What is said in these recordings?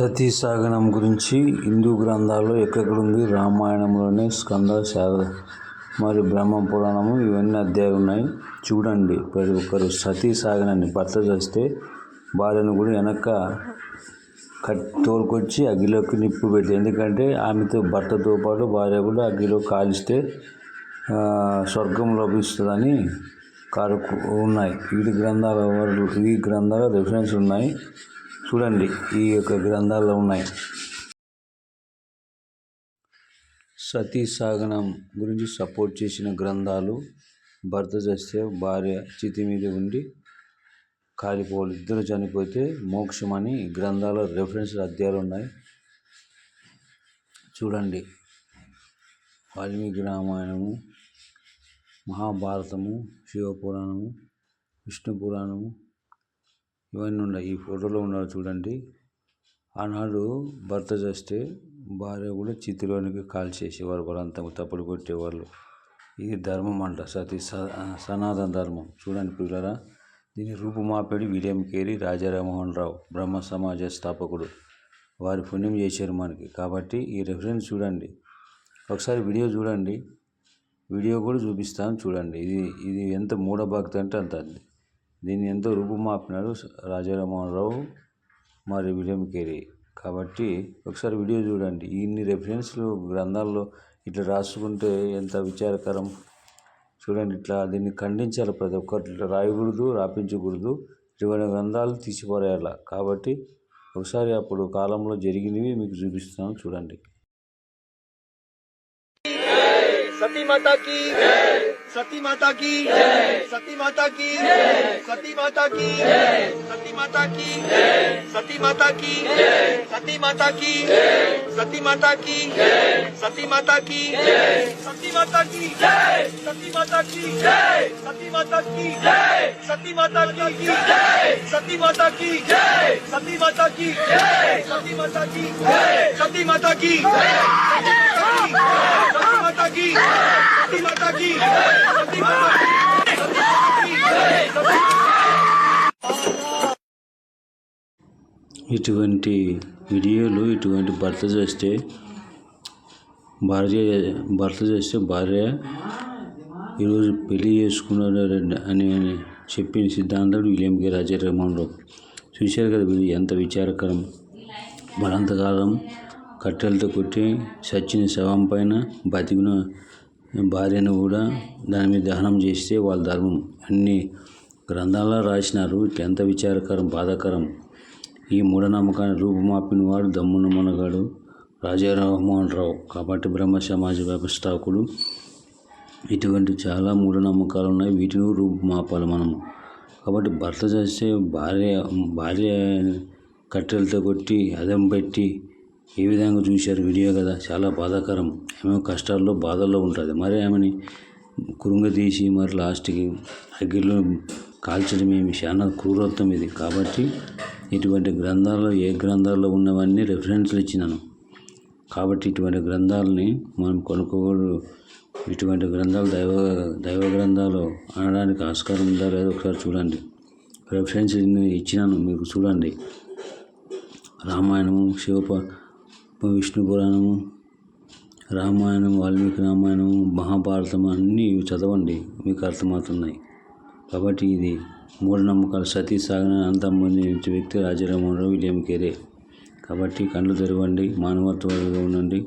సతీ సాగనం గురించి హిందూ గ్రంథాల్లో ఎక్కడెక్కడుంది రామాయణంలోనే స్కంద శారద మరి బ్రహ్మ పురాణము ఇవన్నీ అధ్యాయాలు ఉన్నాయి. చూడండి ప్రతి ఒక్కరు సతీ సాగనాన్ని భర్త చేస్తే భార్యను కూడా వెనక కట్ తోలుకొచ్చి అగ్గిలోకి నిప్పు పెట్టి ఎందుకంటే ఆమెతో భర్తతో పాటు భార్య కూడా అగ్గిలో కాలిస్తే స్వర్గం లభిస్తుందని కారు ఉన్నాయి. వీటి గ్రంథాల వరకు- ఈ గ్రంథాల రెఫరెన్స్ ఉన్నాయి. చూడండి ఈ యొక్క గ్రంథాల్లో ఉన్నాయి. సతీ సాగనం గురించి సపోర్ట్ చేసిన గ్రంథాలు భర్త చేస్తే భార్య చితి మీద ఉండి కాలిపోవాలి ఇద్దరు చనిపోతే మోక్షం అని గ్రంథాల రెఫరెన్స్ అధ్యాయాలు ఉన్నాయి. చూడండి. వాల్మీకి రామాయణము మహాభారతము శివపురాణము విష్ణు పురాణము ఇవన్నీ ఉన్నాయి ఈ ఫోటోలో ఉన్నారు చూడండి. ఆనాడు భర్త చేస్తే భార్య కూడా చితిలోనికి కాల్చేసేవారు వాళ్ళంతా తప్పుడు కొట్టేవాళ్ళు. ఇది ధర్మం అంట సతీ స- సనాతన ధర్మం. చూడండి పిల్లరా దీని రూపుమాపేడి విలియం కేరీ రాజారామోహన్ రావు బ్రహ్మ సమాజ స్థాపకుడు. వారి పుణ్యం చేశారు మనకి. కాబట్టి ఈ రెఫరెన్స్ చూడండి. ఒకసారి వీడియో చూడండి. వీడియో కూడా చూపిస్తాను చూడండి. ఇది ఇది ఎంత మూఢభక్తి అంటే అంత అది. దీన్ని ఎంతో రూపుమాపినారు రాజారామోహన్ రావు మరి విలియం కేరీ. కాబట్టి ఒకసారి వీడియో చూడండి. ఇన్ని రెఫరెన్స్లు గ్రంథాల్లో ఇట్లా రాసుకుంటే ఎంత విచారకరం. చూడండి ఇట్లా దీన్ని ఖండించాలి ప్రతి ఒక్కరు. ఇట్లా రాయకూడదు రాపించకూడదు. ఇటువంటి గ్రంథాలు తీసిపారేయాల. కాబట్టి ఒకసారి అప్పుడు కాలంలో జరిగినవి మీకు చూపిస్తాను చూడండి. सती माता की सती माता की सती माता की सती माता की सती माता की सती माता की सती माता की सती माता की सती माता की सती माता की सती माता की सती माता की सती माता की सती माता की सती माता की सती माता की सती माता की सती माता की सती माता की सती माता ఇటువంటి వీడియోలు ఇటువంటి భర్త చేస్తే భార్య భర్త చేస్తే భార్య ఈరోజు పెళ్లి చేసుకున్నాడు అని చెప్పిన సిద్ధాంతం విలియం కే రాజారామన్ రావు చూశారు కదా వీళ్ళు ఎంత విచారకరం మరంతకాలం కట్టెలతో కొట్టి చచ్చిన శవం పైన బతికిన భార్యను కూడా దాని మీద దహనం చేస్తే వాళ్ళ ధర్మం. అన్ని గ్రంథాల్లో రాసినారు ఎంత విచారకరం బాధాకరం. ఈ మూఢనమ్మకాన్ని రూపుమాపిన వాడు దమ్మున మునగాడు రాజారామోహన్ రావు కాబట్టి బ్రహ్మ సమాజ వ్యవస్థాపకుడు. ఇటువంటి చాలా మూఢనమ్మకాలు ఉన్నాయి వీటిని రూపుమాపాలి మనము. కాబట్టి భర్త చేస్తే భార్య భార్య కట్టెలతో కొట్టి అదం పెట్టి ఏ విధంగా చూశారు? వీడియో కదా. చాలా బాధాకరం. ఏమో కష్టాల్లో బాధల్లో ఉంటుంది. మరి ఆమెని కృంగదీసి మరి లాస్ట్కి అగ్గిలో కాల్చడం ఏమి? చాలా క్రూరత్వం ఇది. కాబట్టి ఇటువంటి గ్రంథాల్లో ఏ గ్రంథాల్లో ఉన్నవన్నీ రెఫరెన్స్లు ఇచ్చినాను. కాబట్టి ఇటువంటి గ్రంథాలని మనం కొనుక్కోకూడదు. ఇటువంటి గ్రంథాలు దైవ దైవ గ్రంథాలు అనడానికి ఆస్కారం ఉందా లేదో ఒకసారి చూడండి. రెఫరెన్స్ ఇచ్చినాను. మీకు చూడండి. రామాయణము శివ విష్ణు పురాణము రామాయణం వాల్మీకి రామాయణం మహాభారతం అన్నీ ఇవి చదవండి. మీకు అర్థమవుతున్నాయి. కాబట్టి ఇది మూఢనమ్మకాలు. సతీ సాగన అంతమంది వ్యక్తి రాజారామన్ విలియం కేరే. కాబట్టి కళ్ళు తెరవండి మానవత్వంగా ఉండండి.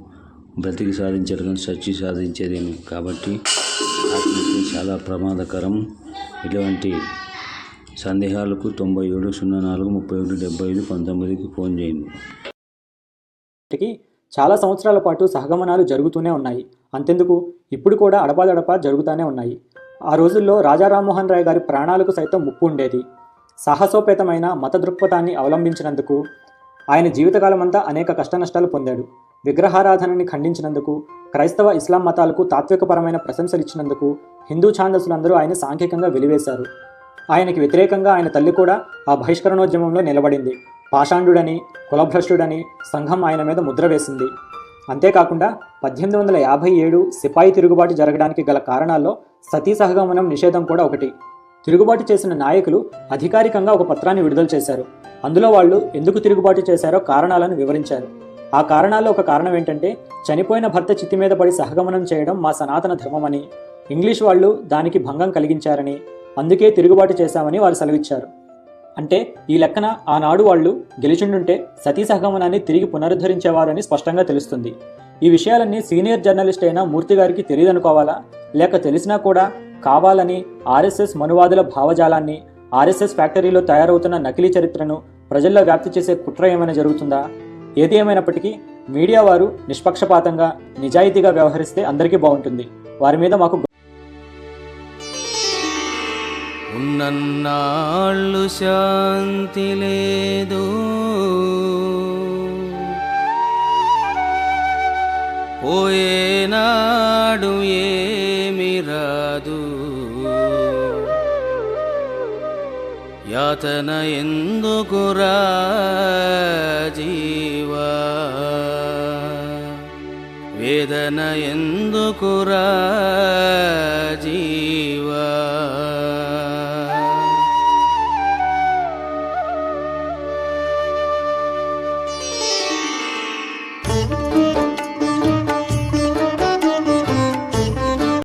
బ్రతికి సాధించారు కానీ సచ్చి సాధించేదేమి? కాబట్టి ఆత్మహత్య చాలా ప్రమాదకరం. ఇటువంటి సందేహాలకు తొంభై ఏడు సున్నా నాలుగు ముప్పై ఒకటి డెబ్బై ఐదు పంతొమ్మిదికి ఫోన్ చేయండి. ఇప్పటికీ చాలా సంవత్సరాల పాటు సహగమనాలు జరుగుతూనే ఉన్నాయి. అంతెందుకు? ఇప్పుడు కూడా అడపాదడపా జరుగుతూనే ఉన్నాయి. ఆ రోజుల్లో రాజా రామ్మోహన్ రాయ్ గారి ప్రాణాలకు సైతం ముప్పు ఉండేది. సాహసోపేతమైన మత దృక్పథాన్ని అవలంబించినందుకు ఆయన జీవితకాలమంతా అనేక కష్టనష్టాలు పొందాడు. విగ్రహారాధనని ఖండించినందుకు క్రైస్తవ ఇస్లాం మతాలకు తాత్వికపరమైన ప్రశంసలు ఇచ్చినందుకు హిందూ ఛాందసులందరూ ఆయన సాంఘికంగా వెలివేశారు. ఆయనకి వ్యతిరేకంగా ఆయన తల్లి కూడా ఆ బహిష్కరణోద్యమంలో నిలబడింది. పాషాండుడని కులభ్రష్టుడని సంఘం ఆయన మీద ముద్ర వేసింది. అంతేకాకుండా పద్దెనిమిది వందల యాభై ఏడు సిపాయి తిరుగుబాటు జరగడానికి గల కారణాల్లో సతీ సహగమనం నిషేధం కూడా ఒకటి. తిరుగుబాటు చేసిన నాయకులు అధికారికంగా ఒక పత్రాన్ని విడుదల చేశారు. అందులో వాళ్ళు ఎందుకు తిరుగుబాటు చేశారో కారణాలను వివరించారు. ఆ కారణాల్లో ఒక కారణం ఏంటంటే చనిపోయిన భర్త చిత్తి మీద పడి సహగమనం చేయడం మా సనాతన ధర్మమని ఇంగ్లీష్ వాళ్ళు దానికి భంగం కలిగించారని అందుకే తిరుగుబాటు చేశామని వారు సెలవిచ్చారు. అంటే ఈ లెక్కన ఆనాడు వాళ్ళు గెలిచిండుంటే సతీ సహగమనాన్ని తిరిగి పునరుద్ధరించేవారని స్పష్టంగా తెలుస్తుంది. ఈ విషయాలన్నీ సీనియర్ జర్నలిస్ట్ అయిన మూర్తి గారికి తెలియదనుకోవాలా లేక తెలిసినా కూడా కావాలని ఆర్ఎస్ఎస్ మనువాదుల భావజాలాన్ని ఆర్ఎస్ఎస్ ఫ్యాక్టరీలో తయారవుతున్న నకిలీ చరిత్రను ప్రజల్లో వ్యాప్తి చేసే కుట్ర ఏమైనా జరుగుతుందా? ఏది ఏమైనప్పటికీ మీడియా వారు నిష్పక్షపాతంగా నిజాయితీగా వ్యవహరిస్తే అందరికీ బాగుంటుంది. వారి మీద మాకు నన్నాళ్ళు శాంతి లేదు. పోయేనాడు ఏమి రాదు. యాతన ఎందుకురా జీవా వేదన ఎందుకురా జీవా